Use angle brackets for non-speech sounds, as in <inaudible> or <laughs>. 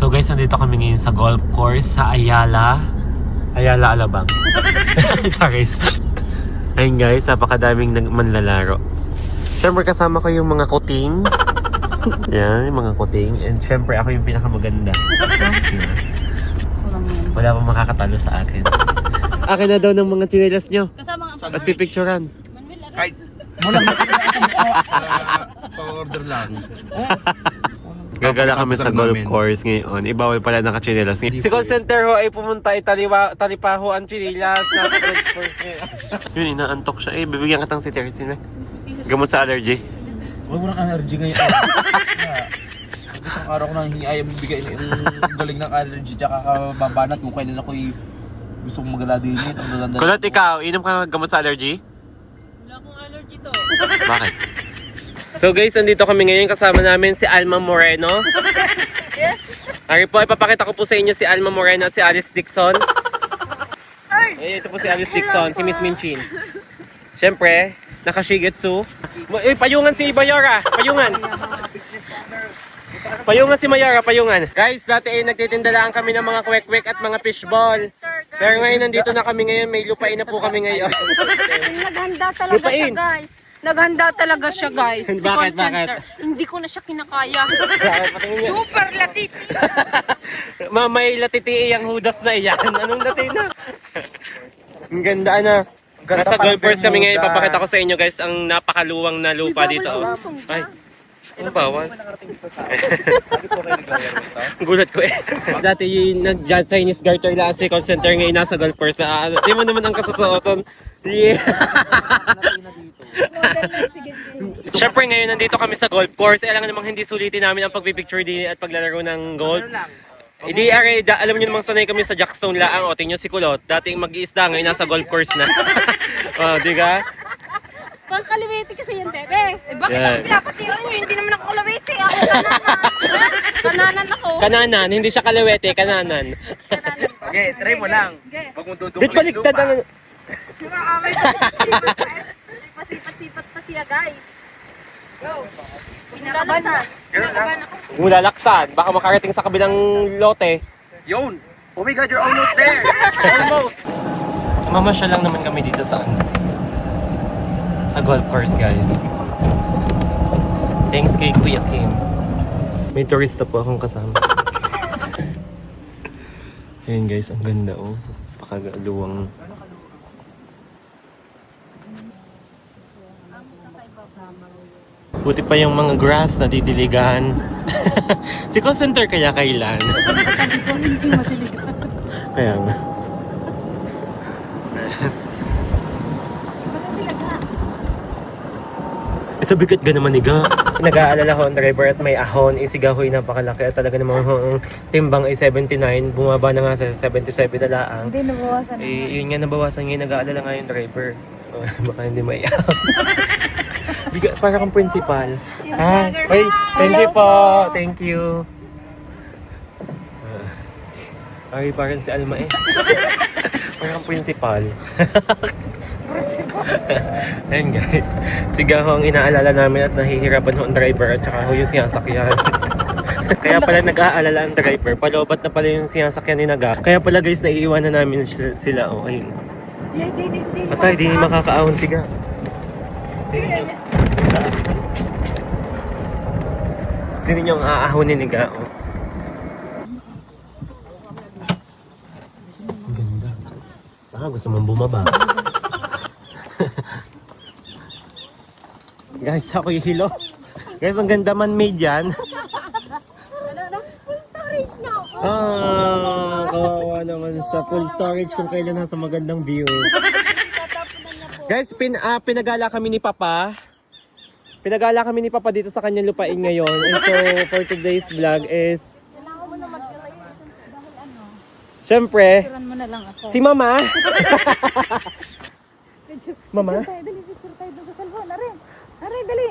So guys, nandito kami ngayon sa golf course sa Ayala. Ayala Alabang. <laughs> Charis. Ayun guys, napakadaming manlalaro. Siyempre kasama ko yung mga kuting. Yan, yung mga kuting. And siyempre ako yung pinakamaganda. Yan. Wala pang makakatalo sa akin. Akin na daw ng mga chinelas nyo. Kasama nga At pipicturean. Manuel, aray. Kahit muna <laughs> pa-order lang. <laughs> Gagala kami sa golf namin. course ngayon. Ibawal pala nakachinelas ngayon. Si call center ho ay pumunta italiwa, talipaho ang chinelas. Nasa golf course ngayon. <laughs> Yun, inaantok siya. Eh, bibigyan ka tang si Tercine. Gamot sa allergy. Huwag mo ng allergy ngayon. <laughs> Isang araw ko nang hingi ayaw bibigay ng galing ng allergy tsaka kababanat kung kailan ako'y gusto kong magala din ito. Kulot, ikaw, inom ka ng gamot sa allergy? Wala akong allergy to. Bakit? So guys, nandito kami ngayon kasama namin si Alma Moreno. Ari po, ipapakita ko po sa inyo si Alma Moreno at si Alice Dixon. Eh, ito po si Alice Dixon, si Miss Minchin. Siyempre, naka-shigetsu. Eh, payungan si Bayora, payungan. Payungan si Mayara, payungan. Guys, dati eh, nagtitinda lang kami ng mga kwek-kwek at mga fishball. Pero ngayon, nandito na kami ngayon, may lupain na po kami ngayon. Naghanda talaga Lupain. siya, guys. Naghanda talaga siya, guys. Si Bakit, call center. bakit? Hindi ko na siya kinakaya. Bakit? Patingin niya. Super latiti. <laughs> Mamay latiti ang hudas na iyan. Anong dati na? Ang ganda na. Nasa golfers kami ngayon. Ipapakita ko sa inyo guys ang napakaluwang na lupa dito. oh. Ay. Ano bawal? <laughs> Gulat ko eh. Dati yung nag-Chinese garter lang si center ngayon nasa golfers. Ah, di mo naman ang kasusuoton. Yeah. Siyempre ngayon nandito kami sa golf course. Alam namang hindi sulitin namin ang pagpipicture din at paglalaro ng golf. Hindi, are, da, alam niyo namang sanay kami sa Jackstone laang. O, tingnan si Kulot. Dating mag-iisda, ngayon nasa golf course na. <laughs> oh, di ka? Pang kaliwete kasi yan, bebe. Eh, bakit Yan. ako pinapatiyan mo? Hindi naman ako kaliwete. Ako kananan. kananan ako. Kananan, hindi siya kalawete, kananan. Kananan. Okay, try mo lang. Huwag mo Bit baliktad ang... <laughs> Siya, guys. Go. Pinakaban na. Pinakaban ako. Kung lalaksan, baka makarating sa kabilang lote. Yun! Oh my God, you're almost there! <laughs> Almost! Mamasyal lang naman kami dito sa ano. Sa golf course, guys. Thanks kay Kuya Kim. May turista po akong kasama. <laughs> Ayun guys, ang ganda oh. Pakagaluwang. Buti pa yung mga grass na didiligan. <laughs> si call center kaya kailan? <laughs> kaya nga. Eh, sa bigat ga naman ni ga. <laughs> Nag-aalala ko ang driver at may ahon, isigahoy napakalaki at talaga namang ang timbang ay 79, bumaba na nga sa 77 na laang. Hindi, nabawasan Eh, yun nga nabawasan ngayon, nag-aalala nga yung driver. Oh, baka hindi maiyak. Biga, para kang principal. Ah, ay, thank you po. Thank you. Ah, Ay, parang si Alma eh. <laughs> parang principal. <laughs> Ayun guys, siga ho ang inaalala namin at nahihirapan ho ang driver at saka ho yung sinasakyan. <laughs> Kaya pala nag-aalala ang driver, palobat na pala yung sinasakyan ni Naga. Kaya pala guys, naiiwanan namin sila, sila oh, ayun. Hindi. Atay, di makakaahon siga. Nyo ang aahonin ni Ga. Oh. Ang ganda. Baka gusto mong bumaba. <laughs> Guys, ako yung hilo. Guys, ang ganda man made yan. Ah, kawawa naman sa full storage kung kailan nasa magandang view. Guys, pin, ah, pinagala kami ni Papa. Pinagala kami ni Papa dito sa kanyang lupain ngayon. And so, for today's vlog is... Ano, Siyempre, ako. si Mama. <laughs> Mama? Tayo, dali, picture tayo doon sa cellphone. Are, are, dali.